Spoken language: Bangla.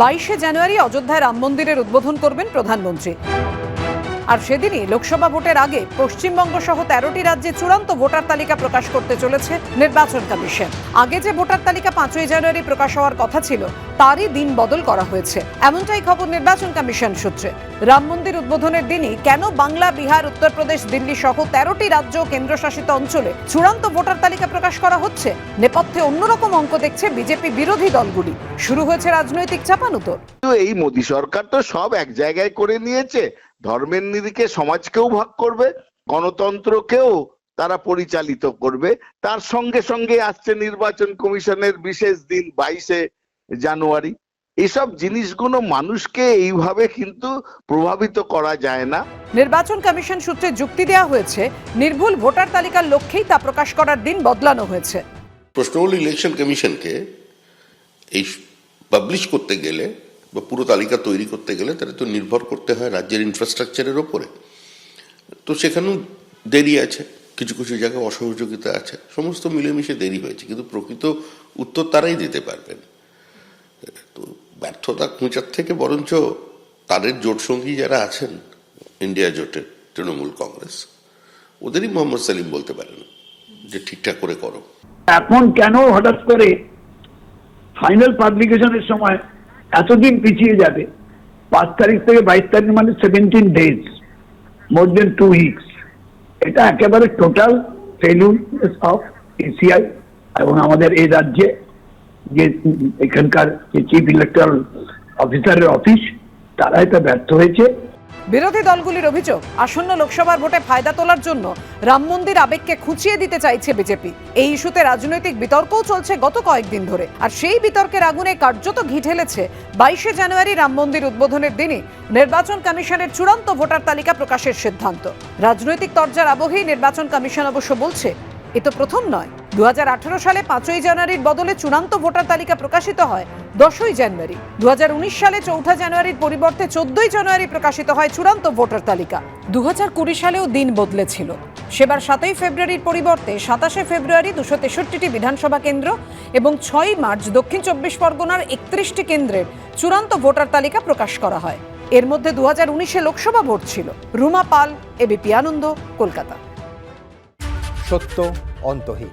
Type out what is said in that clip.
বাইশে জানুয়ারি অযোধ্যায় রাম মন্দিরের উদ্বোধন করবেন প্রধানমন্ত্রী। আর সেদিনই লোকসভা ভোটের আগে পশ্চিমবঙ্গ সহ তেরোটি রাজ্যে চূড়ান্ত ভোটার তালিকা প্রকাশ করতে চলেছে নির্বাচন কমিশন। আগে যে ভোটার তালিকা পাঁচই জানুয়ারি প্রকাশ হওয়ার কথা ছিল, তারই দিন বদল করা হয়েছে। এমনটাই খবর নির্বাচন কমিশন সূত্রে। রাম মন্দির উদ্বোধনের দিনই কেন বাংলা, বিহার, উত্তরপ্রদেশ, দিল্লি সহ তেরোটি রাজ্য কেন্দ্রশাসিত অঞ্চলে চূড়ান্ত ভোটার তালিকা প্রকাশ করা হচ্ছে? নেপথ্যে অন্যরকম অঙ্ক দেখছে বিজেপি বিরোধী দলগুলি। শুরু হয়েছে রাজনৈতিক চাপানুতর। এই মোদী সরকার তো সব এক জায়গায় করে নিয়েছে। ধর্মের নিরিখে সমাজকেও ভাগ করবে গণতন্ত্রকেও তারা পরিচালিত করবে। তার সঙ্গে সঙ্গে আসছে নির্বাচন কমিশনের বিশেষ দিন বাইশে জানুয়ারি। এসব জিনিসগুলো মানুষকে এইভাবে কিন্তু প্রভাবিত করা যায় না। নির্বাচন কমিশন সূত্রে যুক্তি দেওয়া হয়েছে নির্ভুল ভোটার তালিকার লক্ষ্যেই তা প্রকাশ করার দিন বদলানো হয়েছে। প্রশ্ন হলো ইলেকশন কমিশনকে এই পাবলিশ করতে গেলে বা পুরো তালিকা তৈরি করতে গেলে তাহলে তো নির্ভর করতে হয় রাজ্যের ইনফ্রাস্ট্রাকচারের ওপরে। তো সেখানেও দেরি আছে, কিছু কিছু জায়গায় অসহযোগিতা আছে, সমস্ত মিলেমিশে দেরি হয়েছে, কিন্তু প্রকৃত উত্তর তারাই দিতে পারবেন। তো ব্যর্থতা খুঁচার থেকে বরঞ্চ তাদের জোট সঙ্গী যারা আছেন, ইন্ডিয়া জোটের তৃণমূল কংগ্রেস, ওদেরই মোহাম্মদ সালিম বলতে পারেন যে ঠিকঠাক করে করো। এখন কেন হঠাৎ করে ফাইনাল পাবলিকেশনের সময় এতদিন পিছিয়ে যাবে। পাঁচ তারিখ থেকে বাইশ তারিখ মানে seventeen days more than two weeks এটা একেবারে টোটাল ফেলুন অফ এসিআই এবং আমাদের এই রাজ্যে যে এখানকার যে চিফ ইলেকট্রাল অফিসারের অফিস তারা এটা ব্যর্থ হয়েছে। বিরোধী দলগুলির অভিযোগ, আসন্ন লোকসভার ভোটে ফায়দা তোলার জন্য রাম মন্দির আবেগকে খুঁচিয়ে দিতে চাইছে বিজেপি। এই ইস্যুতে রাজনৈতিক বিতর্কও চলছে গত কয়েকদিন ধরে, আর সেই বিতর্কের আগুনে কার্যত ঘি ঢেলেছে বাইশে জানুয়ারি রাম মন্দির উদ্বোধনের দিনই নির্বাচন কমিশনের চূড়ান্ত ভোটার তালিকা প্রকাশের সিদ্ধান্ত। রাজনৈতিক তরজার আবহেই নির্বাচন কমিশন অবশ্য বলছে, এ তো প্রথম নয়। দু হাজার আঠারো সালে পাঁচই জানুয়ারির বদলে চূড়ান্ত ভোটার তালিকা প্রকাশিত হয় দশই জানুয়ারি। দুহাজার উনিশ সালে চৌঠা জানুয়ারির পরিবর্তে চোদ্দই জানুয়ারি প্রকাশিত হয় চূড়ান্ত ভোটার তালিকা। দু কুড়ি সালেও দিন বদলেছিল। সেবার সাতই ফেব্রুয়ারির পরিবর্তে সাতাশে ফেব্রুয়ারি দুশো তেষট্টিটি বিধানসভা কেন্দ্র এবং ছয়ই মার্চ দক্ষিণ চব্বিশ পরগনার একত্রিশটি কেন্দ্রের চূড়ান্ত ভোটার তালিকা প্রকাশ করা হয়। এর মধ্যে দু হাজার উনিশে লোকসভা ভোট ছিল। Ruma Pal A B P Ananda, Kolkata. সত্য অন্তহীন।